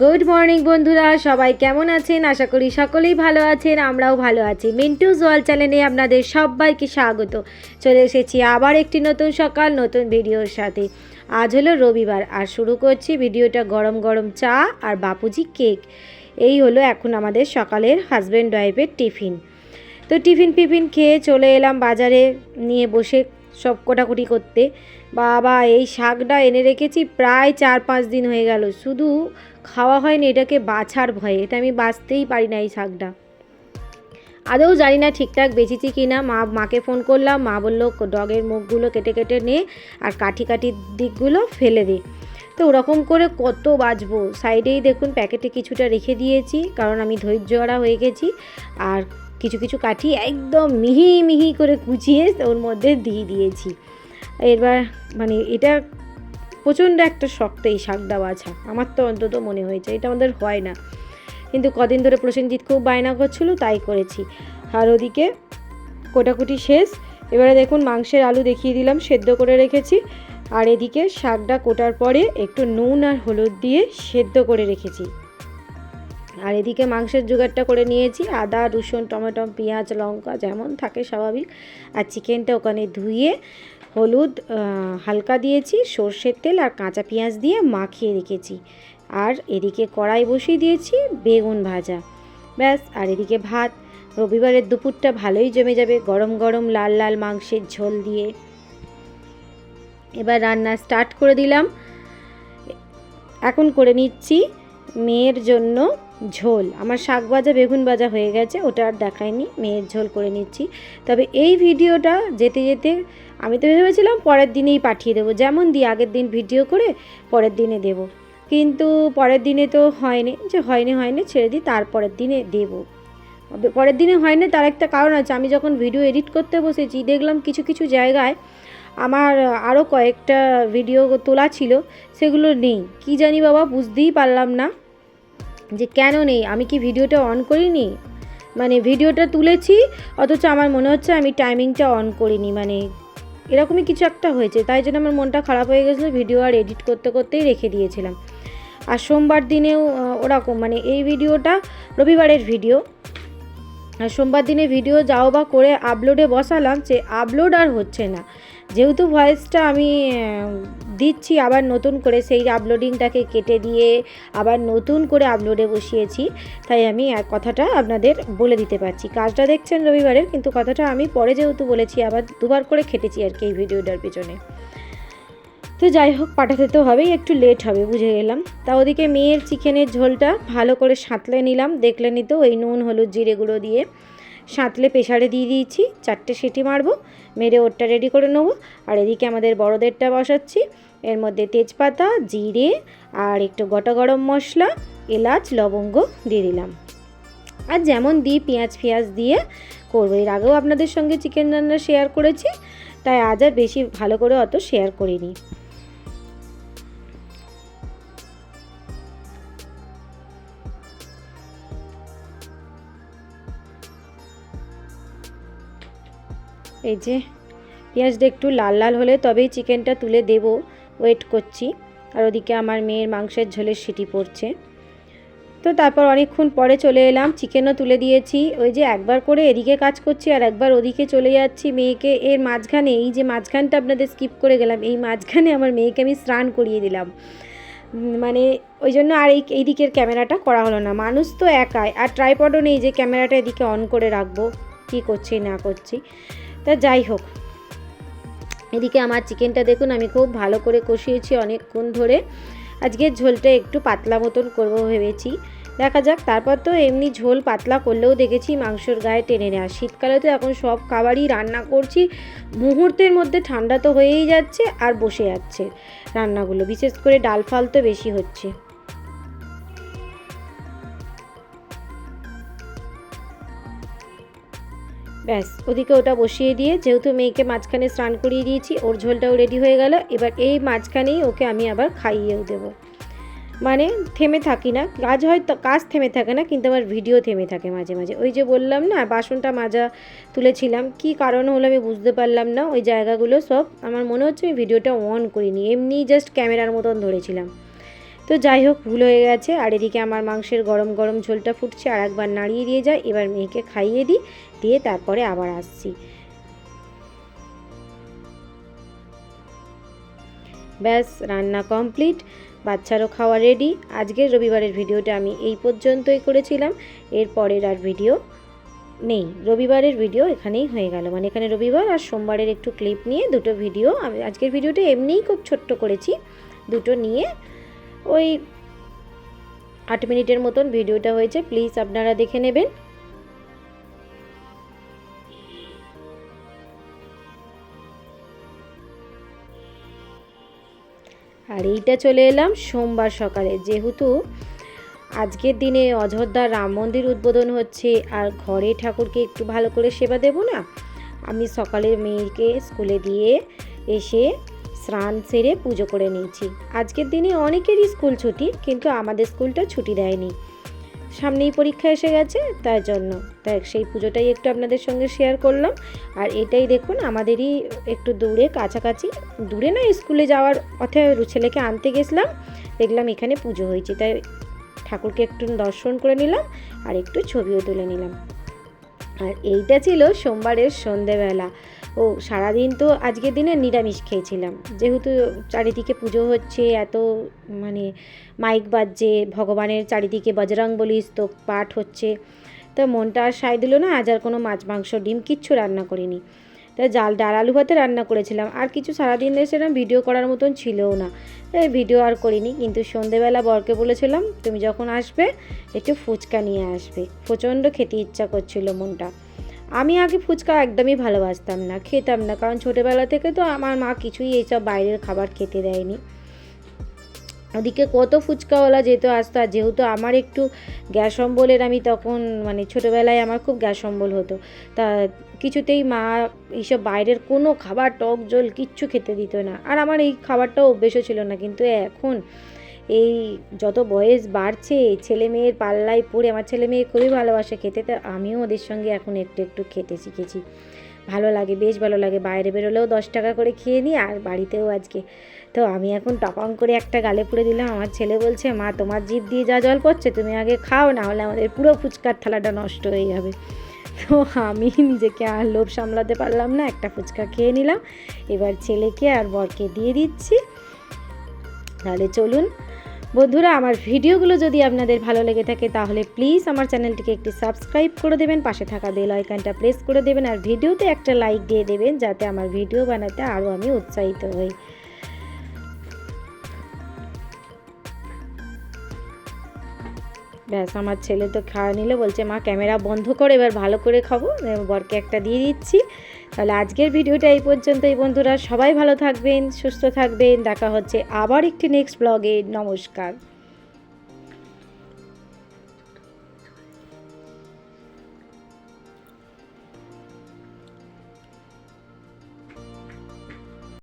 Good morning বন্ধুরা। সবাই কেমন আছেন? আশা করি সকলেই ভালো আছেন, আমরাও ভালো আছি। মিন্টু জোয়াল চ্যানেলে আপনাদের সবাইকে স্বাগত। চলে এসেছি আবার একটি নতুন সকাল, নতুন ভিডিওর সাথে। আজ হলো রবিবার, আর শুরু করছি ভিডিওটা গরম গরম চা আর বাপুজি কেক। এই হলো এখন আমাদের সকালের হাজব্যান্ড ওয়াইফের টিফিন। তো টিফিন ফিফিন খেয়ে চলে এলাম বাজারে, নিয়ে বসে সব কোটাকুটি করতে। বাবা, এই শাকটা এনে রেখেছি প্রায় চার পাঁচ দিন হয়ে গেল। শুধু খাওয়া হয়নি, এটাকে বাছার ভয়ে। এটা আমি বাঁচতেই পারি না এই শাকটা। আদৌ জানি না ঠিকঠাক বেঁচেছি কি না। মা, মাকে ফোন করলাম। মা বলল, ডগের মুখগুলো কেটে কেটে নে আর কাঠি কাঠির দিকগুলো ফেলে দে। তো ওরকম করে কত বাঁচবো সাইডেই দেখুন, প্যাকেটে কিছুটা রেখে দিয়েছি, কারণ আমি ধৈর্যহারা হয়ে গেছি। আর কিছু কিছু কাঠি একদম মিহি মিহি করে কুচিয়ে ওর মধ্যে দিয়ে দিয়েছি। এবার মানে এটা প্রচণ্ড একটা শক্ত এই শাকটা বাছা আমার তো অন্তত মনে হয়েছে, এটা আমাদের হয় না। কিন্তু কদিন ধরে প্রসেনজিৎ খুব বায়না করছিল, তাই করেছি। আর ওদিকে কোটাকুটি শেষ। এবারে দেখুন মাংসের আলু দেখিয়ে দিলাম, সেদ্ধ করে রেখেছি। আর এদিকে শাকটা কোটার পরে একটু নুন আর হলুদ দিয়ে সেদ্ধ করে রেখেছি। আর এদিকে মাংসের জোগাড়টা করে নিয়েছি। আদা, রসুন, টমেটো, পেঁয়াজ, লঙ্কা যেমন থাকে স্বাভাবিক। আর চিকেনটা ওখানে ধুয়ে হলুদ হালকা দিয়েছি, সর্ষের তেল আর কাঁচা পেঁয়াজ দিয়ে মাখিয়ে রেখেছি। আর এদিকে কড়াই বসিয়ে দিয়েছি বেগুন ভাজা। ব্যাস, আর এদিকে ভাত। রবিবারের দুপুরটা ভালোই জমে যাবে গরম গরম লাল লাল মাংসের ঝোল দিয়ে। এবার রান্না স্টার্ট করে দিলাম। এখন করে নিচ্ছি মেয়ের জন্য ঝোল। আমার শাক ভাজা বেগুন ভাজা হয়ে গেছে, ওটা আর দেখায়নি মেয়ের ঝোল করে নিচ্ছি। তবে এই ভিডিওটা যেতে যেতে আমি তো ভেবেছিলাম পরের দিনেই পাঠিয়ে দেবো। যেমন দিই, আগের দিন ভিডিও করে পরের দিনে দেব। কিন্তু পরের দিনে তো হয়নি, যে হয়নি হয়নি ছেড়ে দিই, তারপরের দিনে দেব। পরের দিনে হয়নি, তার একটা কারণ আছে। আমি যখন ভিডিও এডিট করতে বসেছি, দেখলাম কিছু কিছু জায়গায় আমার আরও কয়েকটা ভিডিও তোলা ছিল, সেগুলো নেই। কি জানি বাবা, বুঝতেই পারলাম না। যে কেন নেই? আমি কি ভিডিওটা অন করিনি? মানে ভিডিওটা তুলেছি, অথচ আমার মনে হচ্ছে আমি টাইমিংটা অন করিনি। মানে এরকমই কিছু একটা হয়েছে। তাই জন্য আমার মনটা খারাপ হয়ে গেছিল, ভিডিও আর এডিট করতে করতেই রেখে দিয়েছিলাম। আর সোমবার দিনেও ওরকম। মানে এই ভিডিওটা রবিবারের ভিডিও। সোমবার দিনে ভিডিও যাও বা করে আপলোডে বসালাম যে আপলোড আর হচ্ছে না। যেহেতু ভয়েসটা আমি দিচ্ছি, আবার নতুন করে সেই আপলোডিংটাকে কেটে দিয়ে আবার নতুন করে আপলোডে বসিয়েছি, তাই আমি কথাটা আপনাদের বলে দিতে পারছি। কাজটা দেখছেন রবিবারের, কিন্তু কথাটা আমি পরে যেহেতু বলেছি, আবার দুবার করে খেটেছি আর কি এই ভিডিওটার পিছনে। তো যাই হোক, পাঠাতে তো হবেই, একটু লেট হবে, বুঝে গেলাম। তা ওদিকে মেয়ের চিকেনের ঝোলটা ভালো করে সাঁতলে নিলাম, দেখলে নিত ওই নুন, হলুদ, জিরে গুঁড়ো দিয়ে। সাঁতলে প্রেশারে দিয়ে দিয়েছি, চারটে সিটি মারবো, মেরে ওরটা রেডি করে নেব। আর এদিকে আমাদের বড়োদেরটা বসাচ্ছি, এর মধ্যে তেজপাতা, জিরে, আর একটু গোটা গরম মশলা, এলাচ, লবঙ্গ দিয়ে দিলাম। আর যেমন দিই পেঁয়াজ, ফেঁয়াজ দিয়ে করব, এর আগেও আপনাদের সঙ্গে চিকেন রান্না শেয়ার করেছি, তাই আজ আর বেশি ভালো করে অত শেয়ার করিনি। এই যে, পেঁয়াজটা একটু লাল লাল হলে তবেই চিকেনটা তুলে দেব। ওয়েট করছি। আর ওদিকে আমার মেয়ের মাংসের ঝোলের সিটি পড়ছে। তো তারপর অনেকক্ষণ পরে চলে এলাম। চিকেনও তুলে দিয়েছি। ওই যে একবার করে এদিকে কাজ করছি আর একবার ওদিকে চলে যাচ্ছি মেয়েকে। এর মাঝখানে, এই যে মাঝখানটা আপনাদের স্কিপ করে গেলাম, এই মাঝখানে আমার মেয়েকে আমি স্নান করিয়ে দিলাম। মানে ওই জন্য আর এই এই দিকের ক্যামেরাটা করা হলো না। মানুষ তো একাই। আর ট্রাইপডও নেই যে ক্যামেরাটা এদিকে অন করে রাখব। কী করছি, না করছি। তা যাই হোক। এদিকে আমার চিকেনটা দেখুন, আমি খুব ভালো করে কষিয়েছি অনেকক্ষণ ধরে। আজকের ঝোলটা একটু পাতলা মতন করব ভেবেছি। দেখা যাক, তারপর তো এমনি ঝোল পাতলা করলেও দেখেছি মাংসর গায়ে টেনে নেওয়া। শীতকালে তো এখন সব খাবারই রান্না করছি, মুহূর্তের মধ্যে ঠান্ডা তো হয়েই যাচ্ছে আর বসে যাচ্ছে রান্নাগুলো। বিশেষ করে ডাল ফাল তো বেশি হচ্ছে। ব্যাস, ওদিকে ওটা বসিয়ে দিয়ে যেহেতু মেয়েকে মাঝখানে স্নান করিয়ে দিয়েছি, ওর ঝোলটাও রেডি হয়ে গেল, এবার এই মাঝখানেই ওকে আমি আবার খাইয়েও দেবো। মানে থেমে থাকি না, কাজ হয়তো কাজ থেমে থাকে না, কিন্তু আমার ভিডিও থেমে থাকে মাঝে মাঝে। ওই যে বললাম না, বাসনটা মাজা তুলেছিলাম, কি কারণ হলো আমি বুঝতে পারলাম না, ওই জায়গাগুলো সব, আমার মনে হচ্ছে আমি ভিডিওটা অন করিনি, এমনি জাস্ট ক্যামেরার মতন ধরেছিলাম। তো যাই হোক, ভুল হয়ে গেছে। আর এদিকে আমার মাংসের গরম গরম ঝোলটা ফুটছে, আর একবার নাড়িয়ে দিয়ে যায় এবার মেয়েকে খাইয়ে দিই, দিয়ে তারপরে আবার আসছি। ব্যাস, রান্না কমপ্লিট। বাচ্চারও খাওয়া রেডি। আজকের রবিবারের ভিডিওটা আমি এই পর্যন্তই করেছিলাম। এর পরের আর ভিডিও নেই। রবিবারের ভিডিও এখানেই হয়ে গেল। মানে এখানে রবিবার আর সোমবারের একটু ক্লিপ নিয়ে দুটো ভিডিও। আমি আজকের ভিডিওটা এমনিই খুব ছোট্ট করেছি। দুটো নিয়ে ওই আট মিনিটের মতন ভিডিওটা হয়েছে, প্লিজ আপনারা দেখে নেবেন। আর এইটা চলে এলাম সোমবার সকালে। যেহেতু আজকের দিনে অযোধ্যার রাম মন্দির উদ্বোধন হচ্ছে, আর ঘরে ঠাকুরকে একটু ভালো করে সেবা দেব না, আমি সকালে মেয়েকে স্কুলে দিয়ে এসে স্নান সেরে পুজো করে নিয়েছি। আজকের দিনে অনেকেরই স্কুল ছুটি, কিন্তু আমাদের স্কুলটা ছুটি দেয়নি। সামনেই পরীক্ষা এসে গেছে, তার জন্য। তাই সেই পুজোটাই একটু আপনাদের সঙ্গে শেয়ার করলাম। আর এটাই দেখুন, আমাদেরই একটু দূরে, কাছাকাছি, দূরে না স্কুলে যাওয়ার পথে ছেলেকে আনতে গেছিলাম। দেখলাম এখানে পুজো হয়েছে, তাই ঠাকুরকে একটু দর্শন করে নিলাম আর একটু ছবিও তুলে নিলাম। আর এইটা ছিল সোমবারের সন্ধেবেলা। ও, সারাদিন তো আজকের দিনে নিরামিষ খেয়েছিলাম। যেহেতু চারিদিকে পুজো হচ্ছে, এত মানে মাইক বাজছে, ভগবানের চারিদিকে বজরং বলি স্তোক পাঠ হচ্ছে, তো মনটা আর সায় দিল না, আজ আর কোনো মাছ, মাংস, ডিম কিচ্ছু রান্না করিনি। তাই জাল, ডাল, আলু ভাতে রান্না করেছিলাম, আর কিছু সারাদিন সেরকম ভিডিও করার মতন ছিলও না। তাই ভিডিও আর করিনি, কিন্তু সন্ধেবেলা বরকে বলেছিলাম, তুমি যখন আসবে, একটু ফুচকা নিয়ে আসবে। প্রচণ্ড খেতে ইচ্ছা করছিল মনটা। আমি আগে ফুচকা একদমই ভালোবাসতাম না, খেতাম না, কারণ ছোটোবেলা থেকে তো আমার মা কিছুই এইসব বাইরের খাবার খেতে দেয়নি। ওদিকে কত ফুচকাওয়ালা যেত আসতো, আর যেহেতু আমার একটু গ্যাস অম্বলের আমি তখন মানে ছোটোবেলায় আমার খুব গ্যাস অম্বল হতো, তা কিছুতেই মা এইসব বাইরের কোনো খাবার টক জল কিচ্ছু খেতে দিত না। আর আমার এই খাবারটাও অভ্যেসও ছিল না, কিন্তু এখন এই যত বয়স বাড়ছে, ছেলে মেয়ের পাল্লায় পড়ে আমার ছেলে মেয়ে খুবই ভালোবাসে খেতে, তো আমিও ওদের সঙ্গে এখন একটু একটু খেতে শিখেছি। ভালো লাগে, বেশ ভালো লাগে। বাইরে বেরোলেও দশ টাকা করে খেয়ে নিই আর বাড়িতেও আজকে। তো আমি এখন টপং করে একটা গালে পুড়ে দিলাম। আমার ছেলে বলছে, মা, তোমার জিভ দিয়ে যা জল পড়ছে, তুমি আগে খাও, না হলে আমাদের পুরো ফুচকার থালাটা নষ্ট হয়ে যাবে। তো আমি নিজেকে আর লোভ সামলাতে পারলাম না, একটা ফুচকা খেয়ে নিলাম। এবার ছেলেকে আর বরকে দিয়ে দিচ্ছি। তাহলে চলুন। বন্ধুরা, আমার ভিডিওগুলো যদি আপনাদের ভালো লেগে থাকে, তাহলে প্লিজ আমার চ্যানেলটিকে একটি সাবস্ক্রাইব করে দেবেন, পাশে থাকা বেল আইকনটা প্রেস করে দেবেন, আর ভিডিওতে একটা লাইক দিয়ে দেবেন, যাতে আমার ভিডিও বানাতে আরও আমি উৎসাহিত হই। ব্যাস, আমার ছেলে তো খাওয়া নিলে, বলছে, মা, ক্যামেরা বন্ধ করে, এবার ভালো করে খাব বরকে একটা দিয়ে দিচ্ছি। তাহলে আজকের ভিডিওটা এই পর্যন্তই, বন্ধুরা। সবাই ভালো থাকবেন, সুস্থ থাকবেন। দেখা হচ্ছে আবার একটি নেক্সট ব্লগে নমস্কার।